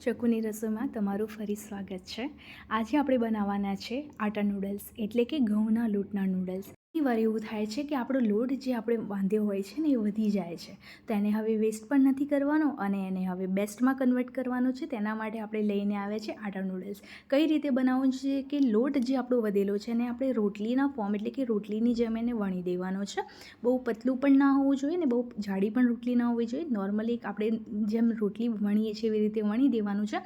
ચકુની રસોઈમાં તમારું ફરી સ્વાગત છે. આજે આપણે બનાવવાના છે આટા નૂડલ્સ એટલે કે ઘઉંના લોટના નૂડલ્સ ઘણી વાર એવું થાય છે કે આપણો લોટ જે આપણે બાંધ્યો હોય છે ને એ વધી જાય છે. તો એને હવે વેસ્ટ પણ નથી કરવાનો અને એને હવે બેસ્ટમાં કન્વર્ટ કરવાનો છે. તેના માટે આપણે લઈને આવ્યા છે આટા નૂડલ્સ કઈ રીતે બનાવવું છે કે લોટ જે આપણો વધેલો છે એને આપણે રોટલીના ફોર્મ એટલે કે રોટલીની જેમ એને વણી દેવાનો છે. બહુ પતલું પણ ના હોવું જોઈએ ને બહુ જાડી પણ રોટલી ના હોવી જોઈએ. નોર્મલી આપણે જેમ રોટલી વણીએ છીએ એવી રીતે વણી દેવાનું છે.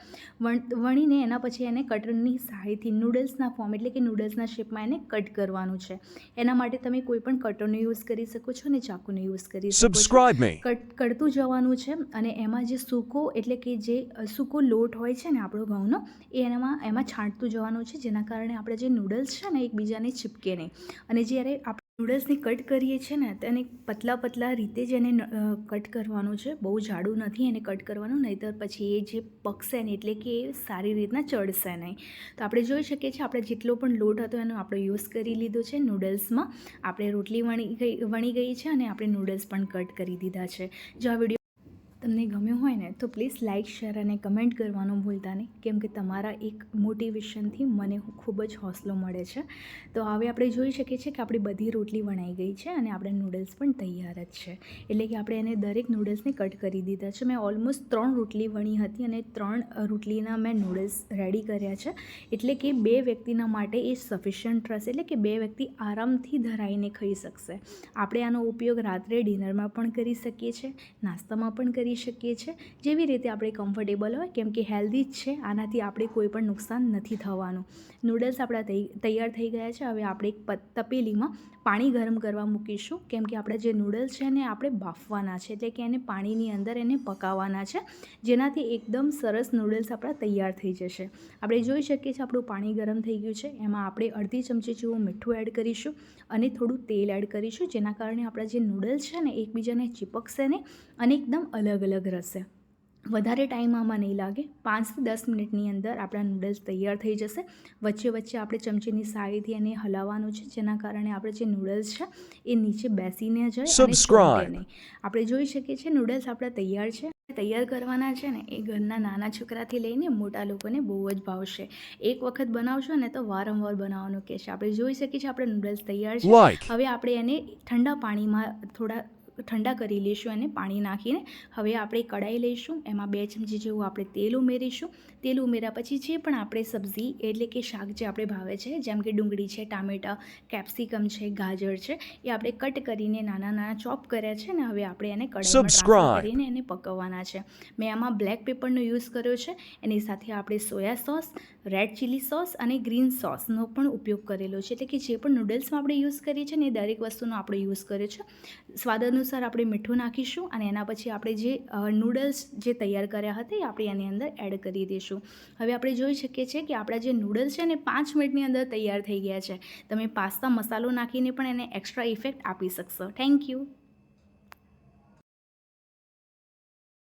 વણીને એના પછી એને કટરની સહાયથી નૂડલ્સના ફોર્મ એટલે કે નૂડલ્સના શેપમાં એને કટ કરવાનું છે. એના માટે તમે કોઈ પણ કટરનો યુઝ કરી શકો છો અને ચાકુનો યુઝ કરી શકો છો. કરતું જવાનું છે અને એમાં જે સૂકો એટલે કે જે સૂકો લોટ હોય છે ને આપણો ઘઉંનો એ એનામાં એમાં છાંટતું જવાનું છે જેના કારણે આપણે જે નૂડલ્સ છે ને એકબીજાને ચીપકે નહીં. અને જ્યારે આપણે નૂડલ્સને કટ કરીએ છીએ ને, તેને પતલા પતલા રીતે જ એને કટ કરવાનું છે. બહુ જાડું નથી એને કટ કરવાનું, નહીંતર પછી એ જે પકશે ને, એટલે કે એ સારી રીતના ચડશે નહીં. તો આપણે જોઈ શકીએ છીએ, આપણે જેટલો પણ લોટ હતો એનો આપણે યુઝ કરી લીધો છે નૂડલ્સમાં. આપણે રોટલી વણી ગઈ વણી ગઈ છે અને આપણે નૂડલ્સ પણ કટ કરી દીધા છે. જો આ વીડિયો તમને ગમ્યું હોય ને, તો પ્લીઝ લાઇક શેર અને કમેન્ટ કરવાનું ભૂલતા નહીં. કેમ કે તમારા એક મોટિવેશનથી મને ખૂબ જ હોસલો મળે છે. તો હવે આપણે જોઈ શકીએ છીએ કે આપણી બધી રોટલી વણાઈ ગઈ છે અને આપણે નૂડલ્સ પણ તૈયાર જ છે. એટલે કે આપણે એને દરેક નૂડલ્સને કટ કરી દીધા છે. મેં ઓલમોસ્ટ ત્રણ રોટલી વણી હતી અને ત્રણ રોટલીના મેં નૂડલ્સ રેડી કર્યા છે. એટલે કે બે વ્યક્તિના માટે એ સફિશિયન્ટ રહેશે. એટલે કે બે વ્યક્તિ આરામથી ધરાઈને ખાઈ શકશે. આપણે આનો ઉપયોગ રાત્રે ડિનરમાં પણ કરી શકીએ છીએ, નાસ્તામાં પણ કરી શકીએ છીએ. જેવી રીતે આપણે કમ્ફર્ટેબલ હોય, કેમ કે હેલ્ધી જ છે, આનાથી આપણે કોઈ પણ નુકસાન નથી થવાનું. નૂડલ્સ આપણા તૈયાર થઈ ગયા છે, હવે આપણે એક તપેલીમાં પાણી ગરમ કરવા મૂકીશું. કેમ કે આપણા જે નૂડલ્સ છે એને આપણે બાફવાના છે, એટલે કે એને પાણીની અંદર એને પકાવવાના છે, જેનાથી એકદમ સરસ નૂડલ્સ આપણા તૈયાર થઈ જશે. આપણે જોઈ શકીએ છીએ આપણું પાણી ગરમ થઈ ગયું છે, એમાં આપણે અડધી ચમચી જેવું મીઠું એડ કરીશું અને થોડું તેલ એડ કરીશું, જેના કારણે આપણા જે નૂડલ્સ છે ને, એકબીજાને ચીપકશે નહીં અને એકદમ અલગ અલગ રહેશે. વધારે ટાઈમ આમાં નહીં લાગે. પાંચથી દસ મિનિટની અંદર આપણા નૂડલ્સ તૈયાર થઈ જશે. વચ્ચે વચ્ચે આપણે ચમચીની સહાયથી એને હલાવવાનું છે જેના કારણે આપણે જે નૂડલ્સ છે એ નીચે બેસીને જાય આપણે જોઈ શકીએ છીએ નૂડલ્સ આપણા તૈયાર છે. તૈયાર કરવાના છે ને એ ઘરના નાના છોકરાથી લઈને મોટા લોકોને બહુ જ ભાવશે. એક વખત બનાવશો ને તો વારંવાર બનાવવાનું કહેશે. આપણે જોઈ શકીએ છીએ આપણે નૂડલ્સ તૈયાર છે. હવે આપણે એને ઠંડા પાણીમાં થોડા ઠંડા કરી લઈશું અને પાણી નાખીને હવે આપણે કડાઈ લઈશું. એમાં બે ચમચી જેવું આપણે તેલ ઉમેરીશું. તેલ ઉમેર્યા પછી જે પણ આપણે સબ્જી એટલે કે શાક જે આપણે ભાવે છે જેમ કે ડુંગળી છે ટામેટાં કેપ્સિકમ છે ગાજર છે એ આપણે કટ કરીને નાના નાના ચોપ કર્યા છે ને હવે આપણે એને કડાઈમાં કરીને એને પકવવાના છે. મેં આમાં બ્લેક પેપરનો યુઝ કર્યો છે. એની સાથે આપણે soya sauce red chilli sauce અને ગ્રીન સોસનો પણ ઉપયોગ કરેલો છે. એટલે કે જે પણ નૂડલ્સમાં આપણે યુઝ કરીએ છીએ ને એ દરેક વસ્તુનો આપણે યુઝ કર્યો છે. સ્વાદ અનુસાર આપણે મીઠું નાખીશું અને એના પછી આપણે જે નૂડલ્સ જે તૈયાર કર્યા હતા એ આપણે એની અંદર એડ કરી દઈશું. હવે આપણે જોઈ શકીએ છીએ કે આપણા જે નૂડલ્સ છે ને પાંચ મિનિટની અંદર તૈયાર થઈ ગયા છે. તમે પાસ્તા મસાલો નાખીને પણ એને એક્સ્ટ્રા ઇફેક્ટ આપી શકશો. Thank you